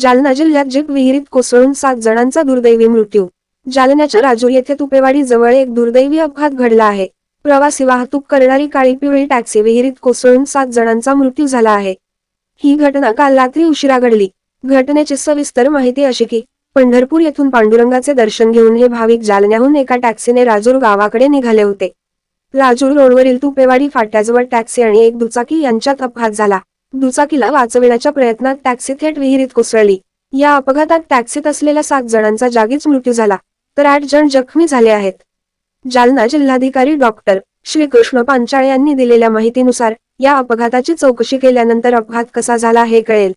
जालना जिल्ह्यात जीप विहिरीत कोसळून सात जणांचा दुर्दैवी मृत्यू. जालन्याच्या राजूर येथे तुपेवाडी जवळ एक दुर्दैवी अपघात घडला आहे. प्रवासी वाहतूक करणारी काळी पिवळी टॅक्सी विहिरीत कोसळून सात जणांचा मृत्यू झाला आहे. ही घटना काल रात्री उशिरा घडली. घटनेची सविस्तर माहिती अशी की पंढरपूर येथून पांडुरंगाचे दर्शन घेऊन हे भाविक जालन्याहून एका टॅक्सीने राजूर गावाकडे निघाले होते. राजूर रोडवरील तुपेवाडी फाट्याजवळ टॅक्सी आणि एक दुचाकी यांच्यात अपघात झाला. दुचाकीला वाचविण्याच्या प्रयत्नात टॅक्सी थेट विहिरीत कोसळली. या अपघातात टॅक्सीत असलेल्या सात जणांचा जागीच मृत्यू झाला तर आठ जण जखमी झाले आहेत. जालना जिल्हाधिकारी डॉक्टर श्रीकृष्ण पांचाळे यांनी दिलेल्या माहितीनुसार या अपघाताची चौकशी केल्यानंतर अपघात कसा झाला हे कळेल.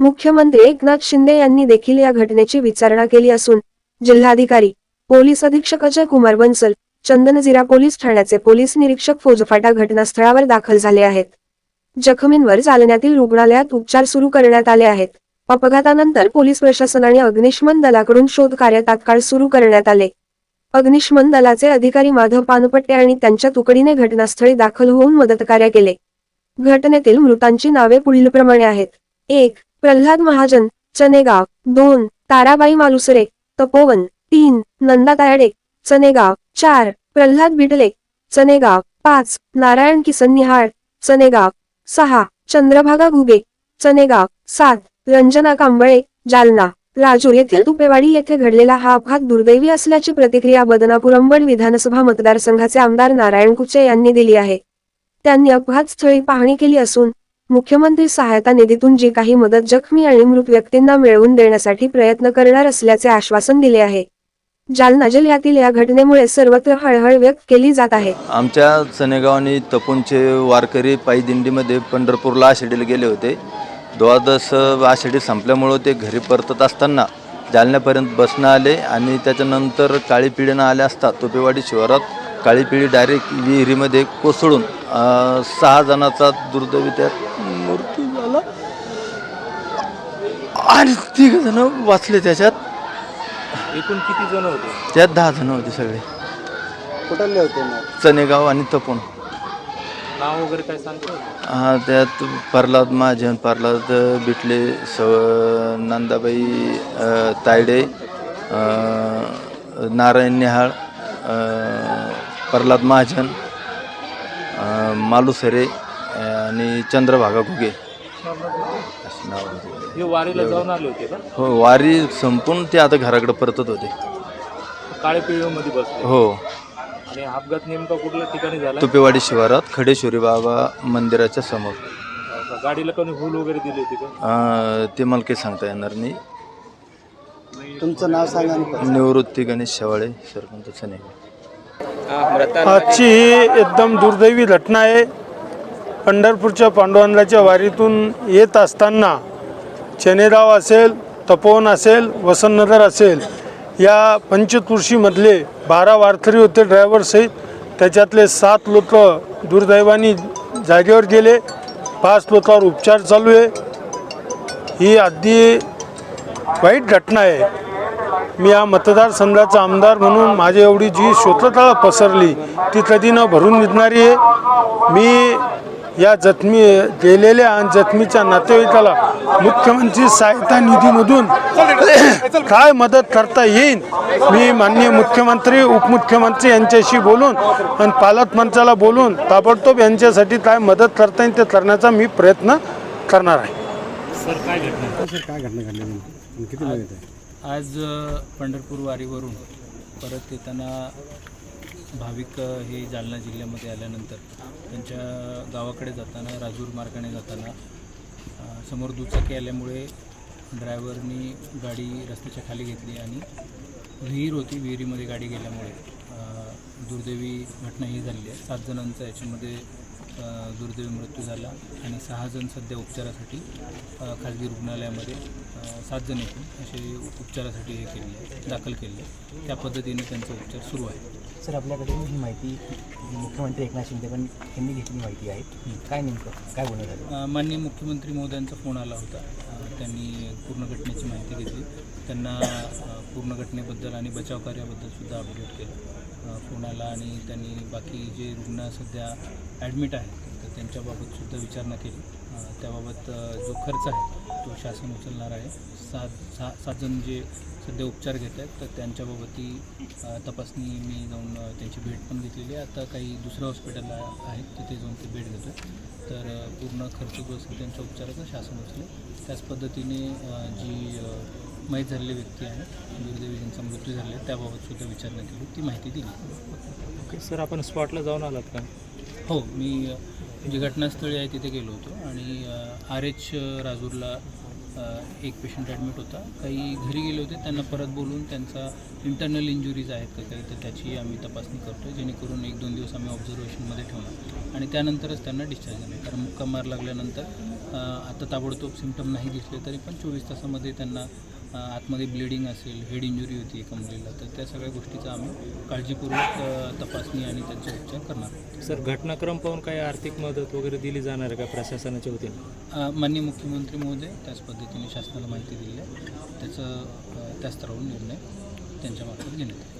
मुख्यमंत्री एकनाथ शिंदे यांनी देखील या घटनेची विचारणा केली असून जिल्हाधिकारी पोलीस अधीक्षक अजय कुमार बन्सल चंदनजिरा पोलीस ठाण्याचे पोलीस निरीक्षक फौजफाटा घटनास्थळावर दाखल झाले आहेत. जखमींवर जालन्यातील रुग्णालयात उपचार सुरू करण्यात आले आहेत. अपघातानंतर पोलीस प्रशासनाने अग्निशमन दलाकडून शोध कार्य तात्काळ सुरू करण्यात आले. अग्निशमन दलाचे अधिकारी माधव पानपट्टे आणि त्यांच्या तुकडीने घटनास्थळी दाखल होऊन मदतकार्य केले. घटनेतील मृतांची नावे पुढीलप्रमाणे आहेत. एक प्रल्हाद महाजन चनेगाव. दोन ताराबाई मालुसरे. तपोवन. तीन नंदा तायडे. चनेगाव. चार प्रल्हाद बिटले चनेगाव. पाच नारायण किसन निहाळ. चनेगाव. सहा चंद्रभागा घुगे चनेगाव सात रंजना कांबळे जालना राजूर येथील तुपेवाडी येथे घडलेला हा अपघात दुर्दैवी असल्याची प्रतिक्रिया बदनापूरंबड विधानसभा मतदारसंघाचे आमदार नारायण कुचे यांनी दिली आहे. त्यांनी अपघात स्थळी पाहणी केली असून मुख्यमंत्री सहायता निधीतून जी काही मदत जखमी आणि मृत व्यक्तींना मिळवून देण्यासाठी प्रयत्न करणार असल्याचे आश्वासन दिले आहे. जालना जिल्ह्यातील या घटनेमुळे सर्वत्र हळहळ व्यक्त केली जात आहे. आमच्या सनेगाव आणि तपूनचे वारकरी पायी दिंडीमध्ये पंढरपूरला आषाढीला गेले होते. द्वादश आषाढी संपल्यामुळं ते घरी परतत असताना जालन्यापर्यंत बसणं आले आणि त्याच्यानंतर काळी पिढीनं आले असता तोपेवाडी शिवारात काळी पिढी डायरेक्ट विहिरीमध्ये कोसळून अं, सहा जणांचा दुर्दैवी त्यात मृत्यू झाला. आणि तिघ जण वाचले त्याच्यात. एकूण किती जण होते? त्यात दहा जण होते सगळे. कुठले होते मग? चनेगाव आणि तपोन नाव वगैरे काय सांगतो? हा त्यात प्रल्हाद महाजन प्रल्हाद बिटले स नंदाबाई अ, तायडे अ, नारायण निहाळ अ, प्रल्हाद महाजन अ, मालुसरे अ, आणि चंद्रभागा घुगे. हे वारीला जाऊन आले होते का? हो वारी संपून ते आता घराकडे परतत होते. काळे पिळीमध्ये बसले. हो. आणि अपघात नेमका कुठल्या ठिकाणी झाला? तुपेवाडी शिवारात खडेश्वरी बाबा मंदिराच्या समोर. गाडीला कोणी हुल वगैरे दिली होती का? अ, ते मला काही सांगता येणार नाही. तुमचं नाव सांगा आणि पत्ता. निवृत्ती गणेश शेवाळे सरपंच चनेगाव आजची ही एकदम दुर्दैवी घटना आहे. पंढरपूरच्या पांडुरंगाच्या वारीतून येत असताना चनेराव असेल तपोवन असेल वसंतनगर असेल या पंचतुर्शीमधले बारा वारकरी होते ड्रायव्हरसहित त्याच्यातले सात लोक दुर्दैवानी जागेवर गेले. पाच लोकांवर उपचार चालू आहे. ही अगदी वाईट घटना आहे. मी या मतदारसंघाचा आमदार म्हणून माझी एवढी जी शोधतळा पसरली ती कधी न भरून निघणारी आहे. मी या जखमी गेलेल्या आणि जखमीच्या नातेवाईकाला मुख्यमंत्री सहायता निधीमधून काय मदत करता येईल? मी माननीय मुख्यमंत्री उपमुख्यमंत्री यांच्याशी बोलून आणि पालकमंत्र्याला बोलून ताबडतोब यांच्यासाठी काय मदत करता येईल ते करण्याचा मी प्रयत्न करणार आहे. आज अ, पंढरपूर वारीवरून परत येताना भाविक हे जालना जिल्ह्यामध्ये आल्यानंतर त्यांच्या गावाकडे जाताना राजूर मार्गाने जाताना समोर दुचाकी आल्यामुळे ड्रायव्हरनी गाडी रस्त्याच्या खाली घेतली आणि विहीर होती. विहिरीमध्ये गाडी गेल्यामुळे दुर्दैवी घटना ही झालेली आहे. सात जणांचा याच्यामध्ये दुर्दैवी मृत्यू झाला आणि सहा जण सध्या उपचारासाठी खाजगी रुग्णालयामध्ये सात जण एकूण असे उपचारासाठी हे केले दाखल केले. त्या पद्धतीने त्यांचा उपचार सुरू आहे. सर आपल्याकडे ही माहिती मुख्यमंत्री एकनाथ शिंदे पण यांनी घेतली माहिती आहे. काय नेमकं? काय बोलणं झालं? माननीय मुख्यमंत्री महोदयांचा फोन आला होता. त्यांनी पूर्ण घटनेची माहिती घेतली. त्यांना पूर्ण घटनेबद्दल आणि बचाव कार्याबद्दल सुद्धा अपडेट केलं. फोन आला आणि त्यांनी बाकी जे रुग्ण सध्या ॲडमिट आहेत तर त्यांच्याबाबत सुद्धा विचारणा केली. त्याबाबत जो खर्च आहे तो शासन उचलणार आहे. सात सहा सात जण जे सध्या उपचार घेत आहेत तर त्यांच्याबाबतही अ, तपासणी मी जाऊन त्यांची भेट पण घेतलेली आहे. आता काही दुसऱ्या हॉस्पिटलला आहेत तिथे जाऊन ते भेट घेतो तर पूर्ण खर्च जो असेल त्यांच्या उपचाराचा शासन उचलेल. त्याच पद्धतीने जी अ, मयत झालेली व्यक्ती आहे दुर्दैवी ज्यांचा मृत्यू झाला आहे त्याबाबत सुद्धा विचारणा केली. ती माहिती दिली. ओके सर आपण स्पॉटला जाऊन आलात का? हो मी जी घटनास्थळी आहे तिथे गेलो होतो आणि आर एच राजूरला एक पेशंट ॲडमिट होता. काही घरी गेले होते त्यांना परत बोलून त्यांचा इंटरनल इंजुरीज आहेत का काही तर त्याची आम्ही तपासणी करतो जेणेकरून एक दोन दिवस आम्ही ऑब्झर्वेशनमध्ये ठेवणार. आणि त्यानंतरच त्यांना डिस्चार्ज देणार कारण मुक्का मार लागल्यानंतर आता ताबडतोब सिमटम नाही दिसले तरी पण चोवीस तासामध्ये त्यांना आतमध्ये ब्लिडिंग असेल हेड इंजुरी होती एका मुलीला तर त्या सगळ्या गोष्टीचा आम्ही काळजीपूर्वक तपासणी आणि त्यांचे उपचार करणार आहोत. सर घटनाक्रम पाहून काही आर्थिक मदत वगैरे दिली जाणार आहे का प्रशासनाच्या वतीने? माननीय मुख्यमंत्री महोदय त्याच पद्धतीने शासनाला माहिती दिली आहे. त्याचं त्या स्तरावरून निर्णय त्यांच्या मार्फत घेण्यात येईल